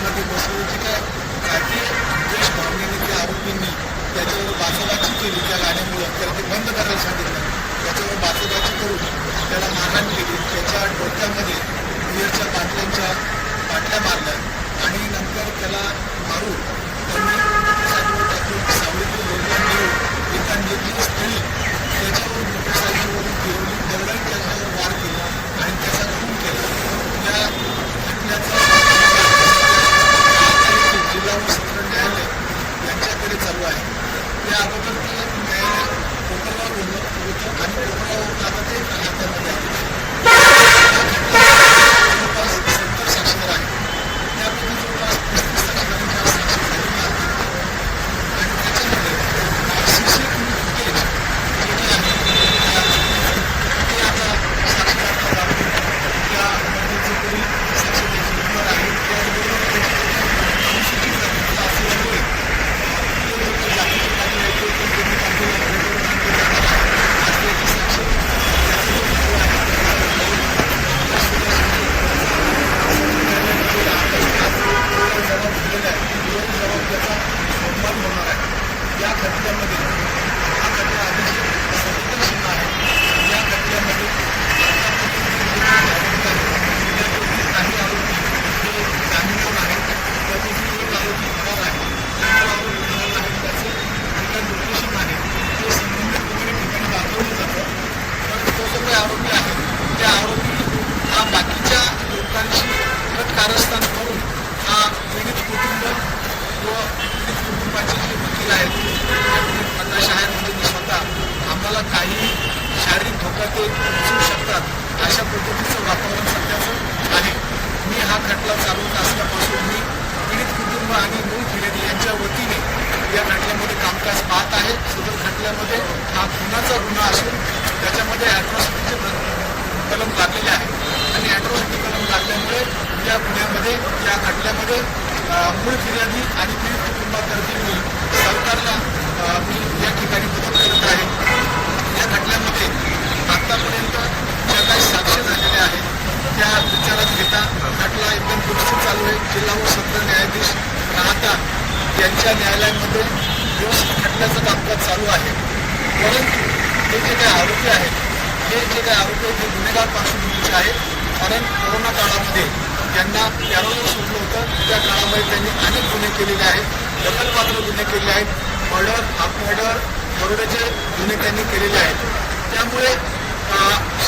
कोर्टमध्ये बसवण्याची काय खाती देश भावनेने त्या आरोपींनी त्याच्यावर बाचोबाची केली त्या गाण्यामुळे. त्याला ते बंद करायला सांगितलं. त्याच्यावर बाचोबाची करून त्याला मारहाण केली. त्याच्या डोक्यामध्ये बिअरच्या बाटल्यांच्या बाटल्या मारल्या. आणि नंतर त्याला मारून त्यांनी सावळीतील सावलीतील लोकांनी एका निर्दिष्ट स्थळी त्याच्यावर खटल्यामध्ये पाहत आहे सदर खटल्यामध्ये हा खुनाचा गुन्हा असून त्याच्यामध्ये ॲट्रॉसिटीचे कलम लागलेले आहे आणि ॲट्रॉसिटी कलम लागल्यामुळे या गुन्ह्यामध्ये या खटल्यामध्ये मूळ फिर्यादी आणि पीडित कुटुंबातर्फे सरकारला मी या ठिकाणी मदत करत आहे. या खटल्यामध्ये आत्तापर्यंत ज्या काही साक्ष झालेल्या आहेत त्या विचारात घेता खटला एकदम दुरुस्त चालू आहे. जिल्हा व सत्र न्यायाधीश राहता यांच्या न्यायालयामध्ये व्यवस्थित खटल्याचं कामकाज चालू आहे. परंतु हे जे काही आरोपी आहेत हे जे काही आरोपी आहेत हे गुन्हेगार पार्श्वभूमीचे आहेत. कारण कोरोना काळामध्ये त्यांना पॅरोलवर सोडलं होतं. त्या काळामध्ये त्यांनी अनेक गुन्हे केलेले आहेत. दखलपात्र गुन्हे केले आहेत. मर्डर हाफ मर्डर मर्डरचे गुन्हे त्यांनी केलेले आहेत. त्यामुळे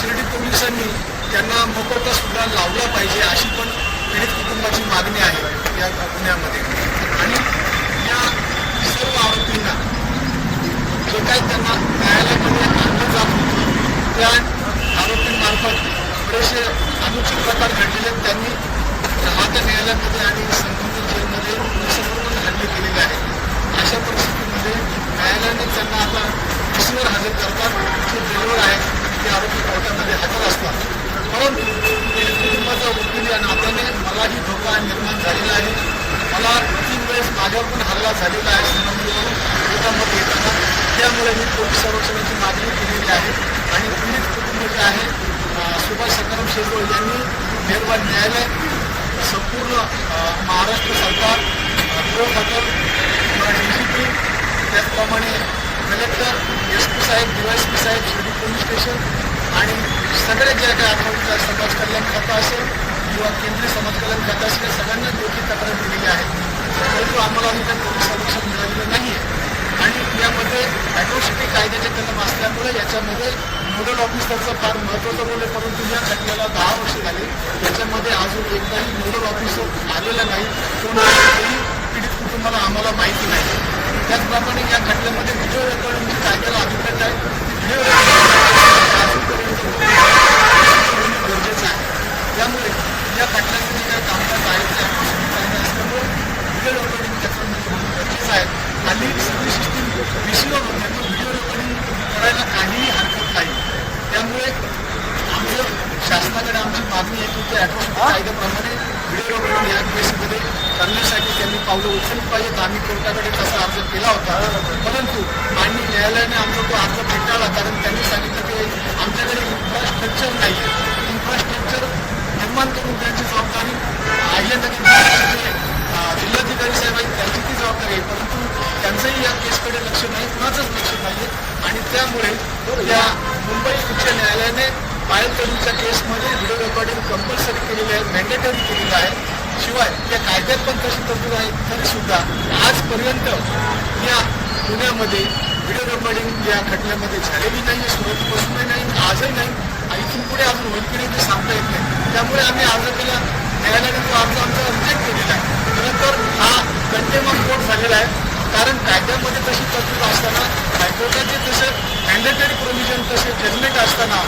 शिर्डी पोलिसांनी त्यांना मोकोटा सुद्धा लावला पाहिजे अशी पण पीडित कुटुंबाची मागणी आहे या गुन्ह्यामध्ये. आणि या सर्व आरोपींना जे काही त्यांना न्यायालयामध्ये आणलं जात होतं त्या आरोपींमार्फत बरेचसे अनुचित प्रकार घडलेले त्यांनी राहत्या न्यायालयामध्ये आणि संबंधित जेलमध्ये पोलिसांबरोबर हल्ले केलेले आहेत अशा परिस्थितीमध्ये न्यायालयाने त्यांना आता पिसीवर हजर करतात जे जेलवर आहेत ते आरोपी कोर्टामध्ये हजर असतात परंतु कुटुंबाचा वकील या नात्याने मलाही धोका निर्माण झालेला आहे मला तीन वेळेस माझ्यावर पण झालेला आहे. संबंधीवरून येताना त्यामुळे मी पोलीस संरक्षणाची मागणी केलेली आहे. आणि पीडित कुटुंब जे आहे सुभाष सकाराम शेजवळ यांनी निर्माण न्यायालय संपूर्ण महाराष्ट्र सरकार गृह खातं डी पी त्याचप्रमाणे कलेक्टर एस पी साहेब डी वाय पी साहेब शिर्डी पोलीस स्टेशन आणि सगळे जे काही आठवडीचा समाज कल्याण खातं असेल किंवा केंद्रीय समाज कल्याण खातं असेल सगळ्यांना देखील तक्रार दिलेली आहे. परंतु आम्हाला अजून काही पोलीस संरक्षण मिळालेलं नाही आहे आणि यामध्ये ॲट्रॉसिटी कायद्याचे कलम असल्यामुळे याच्यामध्ये नोडल ऑफिसरचा फार महत्त्वाचं रोल आहे. परंतु या खटल्याला दहा वर्ष झाले. त्याच्यामध्ये अजून एकदाही नोडल ऑफिसर आलेला नाही. कोणाही पीडित कुटुंबाला आम्हाला माहिती नाही. त्याचप्रमाणे या खटल्यामध्ये व्हिडिओ रेकॉर्डिंगची कायद्याला अभिप्राय आहे व्हिडिओ रेकॉर्डिंग गरजेचं आहे त्यामुळे या खटल्याचं जे काही कामकाज आहे ते ॲट्रॉसिटी कायदा असल्यामुळे व्हिडिओ रेकॉर्डिंग त्याचं गरजेचं आहे आणि सगळी सिस्टीम व्हिसिओ म्हणजे व्हिडिओ रेकॉर्डिंग करायला काहीही हरकत नाही त्यामुळे आमचं शासनाकडे आमची मागणी आहे की ते ॲट्रॉसिटी कायद्याप्रमाणे व्हिडिओ रेकॉर्डिंग या केसमध्ये करण्यासाठी त्यांनी पावलं उचलली पाहिजेत आम्ही कोर्टाकडे तसा अर्ज केला होता परंतु माननीय न्यायालयाने आमचा तो अर्ज फेटाळला कारण त्यांनी पायल तडूच्या केसमध्ये व्हिडिओ रेकॉर्डिंग कंपल्सरी केलेलं आहे मॅन्डेटरी केलेलं आहे. शिवाय या कायद्यात पण तशी तरतूद आहे तरी सुद्धा आजपर्यंत या पुण्यामध्ये व्हिडिओ रेकॉर्डिंग या खटल्यामध्ये झालेली नाही सुरुवातीपासूनही नाही आजही नाही. आणि इथून पुढे अजून होईल की नाही ते सांगता येत नाही. त्यामुळे आम्ही अर्ज केला न्यायालयाने तो अर्ज आमचा रिजेक्ट केलेला आहे नंतर हा कंटेम कोर्ट झालेला आहे. कारण कायद्यामध्ये तशी तरतूद असताना हायकोर्टाचे तसे मॅन्डेटरी प्रोव्हिजन तसे जजमेंट असताना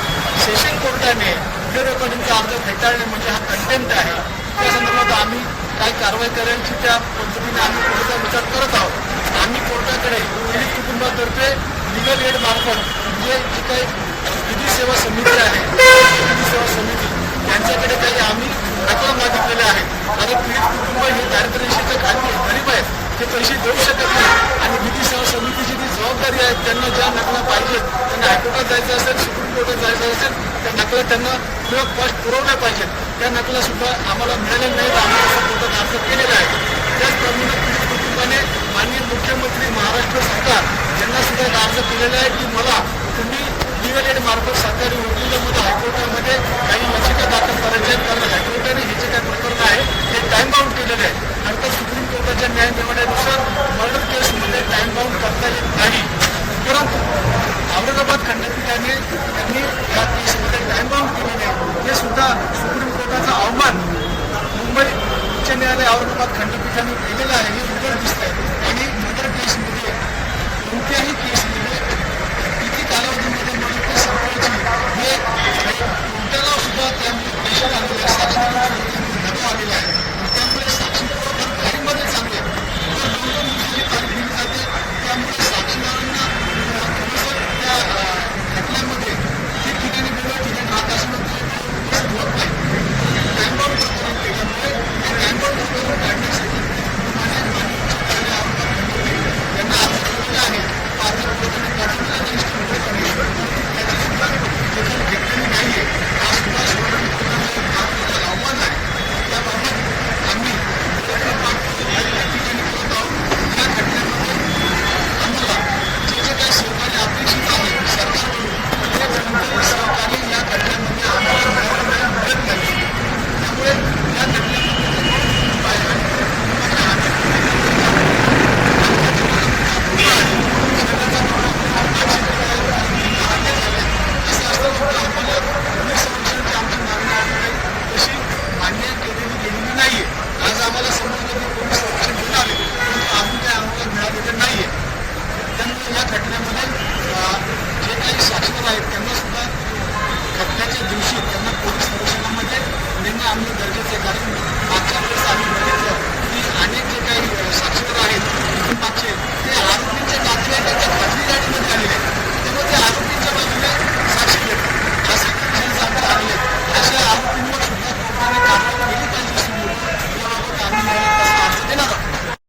सेशन कोर्टाने व्हिडिओ रेकॉर्डिंगचा अर्ज फेटाळणे म्हणजे हा कंटेंट आहे. त्या संदर्भात आम्ही काय कारवाई करायची त्या पद्धतीने आम्ही पुढचा विचार करत आहोत. आम्ही कोर्टाकडे पीडित कुटुंबातर्फे लिगल एड मार्फत म्हणजे जी काही विधी सेवा समिती आहे विधी सेवा समिती यांच्याकडे काही आम्ही रक्कम मागितलेल्या आहेत. कारण पीडित कुटुंब हे पाहिजेत जायचं असेल सुप्रीम कोर्टात जायचं असेल त्या नकला त्यांना फ्री ऑफ पुरवल्या पाहिजेत. त्या नकला सुद्धा आम्हाला मिळालेल्या नाहीत आम्ही असं कोर्टात अर्ज केलेला आहे. त्याचप्रमाणे पीडित कुटुंबाने माननीय मुख्यमंत्री महाराष्ट्र सरकार यांना सुद्धा एक अर्ज केलेला आहे की मला तुम्ही लिगल एड मार्फत सरकारी वकिलामध्ये हायकोर्टामध्ये काही याचिका दाखल करायच्या आहेत. कारण हायकोर्टाने हे जे काही प्रकरण आहे ते टाइम बाउंड केलेलं आहे. आणि सुप्रीम कोर्टाच्या न्याय निवडण्यानुसार मर्डर केसमध्ये टाईम बाउंड करता येत नाही परंतु औरंगाबाद खंडपीठाने त्यांनी या केसमध्ये टाइम बाउंड केलेले आहे हे सुद्धा सुप्रीम कोर्टाचा अवमान मुंबई उच्च न्यायालय औरंगाबाद खंडपीठाने केलेलं आहे